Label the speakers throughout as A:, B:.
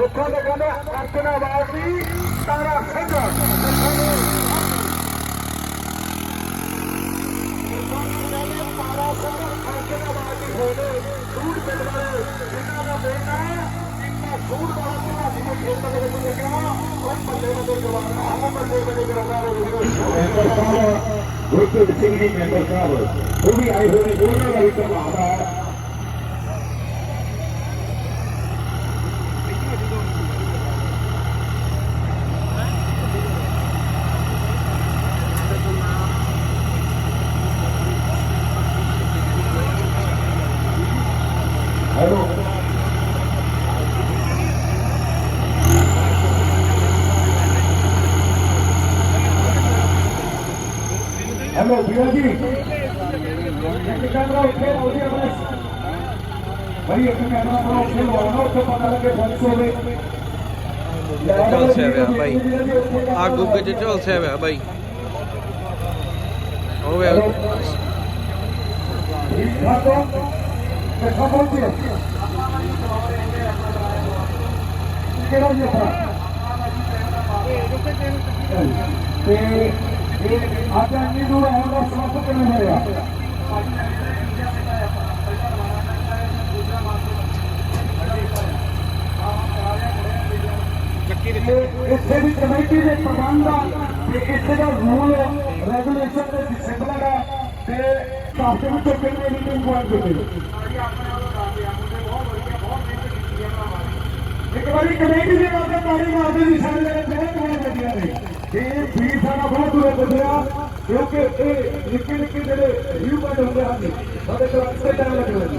A: ਜਿੱਥੋਂ ਦੇ ਕਹਿੰਦੇ ਅਰਜਨਾ ਵਾਸੀ ਤਾਰਾ ਸਿੰਘ ਤਾਰਾ ਸਿੰਘ ਅਰਜਨਾ ਵਾਸੀ ਹੋਵੇ ਸੂਟ ਪਿੰਡ ਵਾਲੇ ਜਿਨ੍ਹਾਂ ਦਾ ਬੇਟਾ ਇੰਨਾ ਸੂਟ ਵਾਲਾ ਜਿਹੜਾ ਸੀ ਖੇਤ ਦੇ ਵਿੱਚ ਲੱਗਿਆ ਉਹ ਬੱਲੇ ਬੱਲੇ ਜਵਾਨ ਆਹ ਬੱਲੇ ਬੱਲੇ ਜਵਾਨ
B: ਮੈਂਬਰ ਸਾਹਿਬ ਗੁਰਪ੍ਰੀਤ ਸਿੰਘ ਜੀ, ਮੈਂਬਰ ਸਾਹਿਬ, ਉਹ ਵੀ ਆਏ ਹੋਏ ਨੇ, ਉਹਨਾਂ ਦਾ ਵੀ ਧੰਨਵਾਦ ਹੈ। ਹੈਲੋ ਹੈਲੋ ਵੀਰ ਜੀ ਕੈਮਰਾ ਉੱਥੇ ਆਉਂਦੀ ਆਪਣੇ ਬੜੀ ਇੱਕ ਕੈਮਰਾ ਆਪਣਾ ਉੱਥੇ ਲਾਉਣਾ ਉੱਥੇ ਪਤਾ ਲੱਗੇ ਫੋਕਸ ਹੋਵੇ
C: ਝੁਲਸਿਆ ਹੋਇਆ ਬਾਈ ਆ ਗੁੱਗੇ ਚ ਝੁਲਸਿਆ ਹੋਇਆ ਬਾਈ ਉਹ ਵੇ
B: ਠੀਕ ਠਾਕ ਕਿਹੜਾ ਜੀ ਆਪਣਾ ਤੇ ਇਹ ਅੱਜ ਇੰਨੀ ਦੂਰ ਆਉਣ ਦਾ ਸਬਬ ਕਿਵੇਂ ਹੋਇਆ ਇੱਥੇ ਦੀ ਕਮੇਟੀ ਦੇ ਪ੍ਰਬੰਧ ਆ, ਤੇ ਇੱਥੇ ਦਾ ਰੂਲ ਰੈਗੂਲੇਸ਼ਨ ਦੇ ਡਿਸਪਲਿਨ ਆ, ਤੇ ਕਾਫੀ ਵਿੱਚੋਂ ਕਿੰਨੇ ਮੀਟਿੰਗ ਪੁਆਇੰਟ ਦਿੱਤੇ। ਇੱਕ ਵਾਰੀ ਕਮੇਟੀ ਦੇ ਵਾਸਤੇ ਤਾੜੀ ਮਾਰਦੇ ਸੀ, ਸਾਡੇ ਜਿਹੜੇ ਬਹੁਤ ਬਹੁਤ ਵਧੀਆ ਨੇ। ਇਹ ਵੀਰ ਸਾਡਾ ਬਹੁਤ ਦੂਰ ਗੁਜ਼ਰਿਆ, ਕਿਉਂਕਿ ਇਹ ਨਿੱਕੇ ਨਿੱਕੇ ਜਿਹੜੇ ਰਿਵਿਊ ਬੰਦ ਹੁੰਦੇ ਹਨ, ਸਾਡੇ ਕੋਲ ਅਕਸਰ ਟਾਈਮ ਲੱਗਦਾ ਜੀ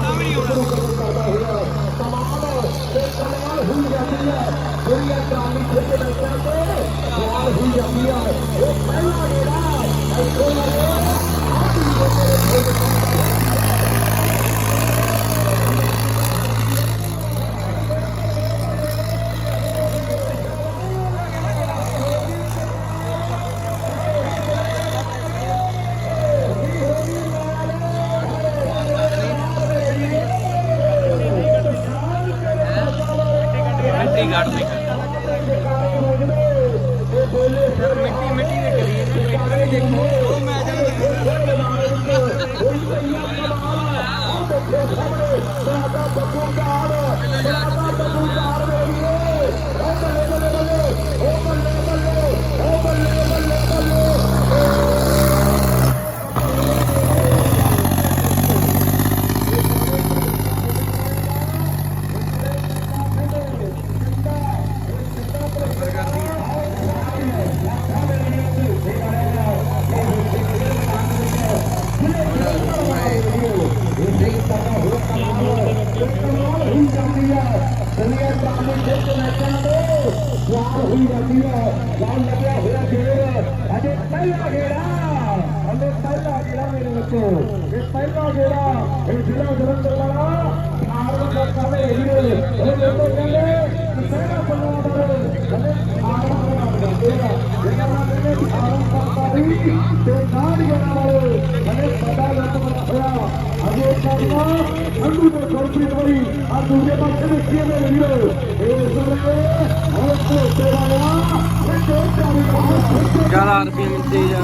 C: দেখবো
B: ਹੋਈ ਜਾਂਦੀ ਹੈ ਲਾਲ ਲੱਗਿਆ ਹੋਇਆ ਗੇੜ ਅਜੇ ਪਹਿਲਾ ਗੇੜਾ ਅਜੇ ਪਹਿਲਾ ਗੇੜਾ ਮੇਰੇ ਬੱਚੋ ਇਹ ਪਹਿਲਾ ਗੇੜਾ ਇਹ ਜ਼ਿਲ੍ਹਾ ਜਲੰਧਰ ਵਾਲਾ ਆਰਮ ਲੋਕਾਂ ਦੇ ਹੀਰੇ ਇਹ ਦੇਖੋ ਕਹਿੰਦੇ ਸਹਿਣਾ ਪੱਲਾ ਦਾ ਅਜੇ ਆਰਮ ਦਾ ਗੇੜਾ ਜਿਹੜਾ ਨਾ ਕਹਿੰਦੇ ਆਰਮ ਕਰਤਾ ਵੀ ਤੇ ਨਾਲ ਗੇੜਾ ਵਾਲੇ ਅਜੇ ਸਦਾ ਲੱਤ ਬਣਾ ਹੋਇਆ ਅਜੇ ਕਰਨਾ ਅੰਦੂ ਦੇ ਗੁਰਪ੍ਰੀਤ ਵਰੀ ਆ ਦੂਜੇ ਪਾਸੇ ਦੇ ਕੀ ਮੇਰੇ ਵੀਰੋ ਇਹ ਸਮੇਂ ਹੋਰ ਤੋਂ ਤੇਰਾ ਵਾ ਇਹ ਤੋਂ ਚਾਰੀ ਬਹੁਤ
C: ਜ਼ਿਆਦਾ ਰੁਪਏ ਮਿਲਦੇ ਜਾਂ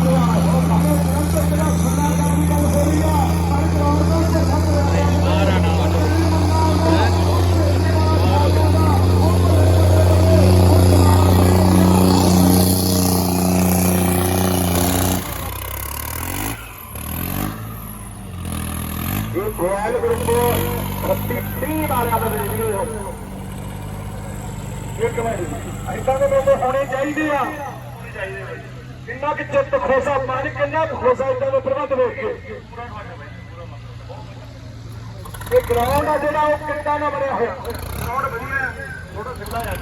B: ਗੋਇਲ ਗਰੁੱਪ 30 30 ਵਾਲਿਆਂ ਦਾ ਵੀਡੀਓ ਇੱਕ ਮਿੰਟ ਇਦਾਂ ਦੇ ਲੋਕ ਹੋਣੇ ਚਾਹੀਦੇ ਆ। ਕਿੰਨਾ ਕਿ ਚਿੱਤ ਖੋਸਾ ਮਨ, ਕਿੰਨਾ ਖੋਸਾ ਇਦਾਂ ਦੇ ਪ੍ਰਬੰਧ ਵੇਖ ਕੇ। ਇਹ ਗਰਾਊਂਡ ਆ ਜਿਹੜਾ ਉਹ ਕਿੱਦਾਂ ਦਾ ਬਣਿਆ ਹੋਇਆ? ਗਰਾਊਂਡ ਵਧੀਆ ਥੋੜਾ ਸਿੱਧਾ ਜਾ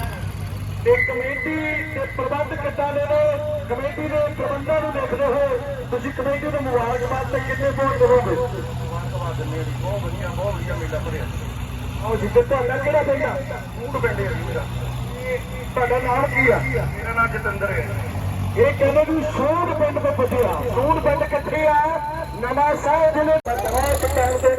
B: ਤੇ ਕਮੇਟੀ ਦੇ ਪ੍ਰਬੰਧ ਕਿੱਦਾਂ ਦੇ ਨੇ? ਕਮੇਟੀ ਦੇ ਪ੍ਰਬੰਧਾਂ ਨੂੰ ਦੇਖਦੇ ਹੋ ਤੁਸੀਂ ਕਮੇਟੀ ਨੂੰ ਮੁਬਾਰਕਬਾਦ ਤੇ ਕਿੰਨੇ ਵੋਟ ਦੇਵੋਗੇ? ਬਹੁਤ ਵਧੀਆ ਬਹੁਤ ਵਧੀਆ ਮੇਲਾ ਭਰਿਆ ਆਓ ਜੀ ਤੇ ਤੁਹਾਡਾ ਕਿਹੜਾ ਪਿੰਡ ਆ ਫੂਡ ਪਿੰਡ ਹੈ ਮੇਰਾ ਤੁਹਾਡਾ ਨਾਮ ਕੀ ਆ ਮੇਰਾ ਨਾਮ ਜਤਿੰਦਰ ਹੈ ਇਹ ਕਹਿੰਦੇ ਵੀ ਸੂਡ ਪਿੰਡ ਤੋਂ ਪੁੱਛਿਆ। ਸੂਡ ਪਿੰਡ ਕਿੱਥੇ ਆ? ਨਵਾਂ ਸਾਹਿਬ ਜ਼ਿਲ੍ਹੇ ਦਾ ਟਾਈਮ ਦੇ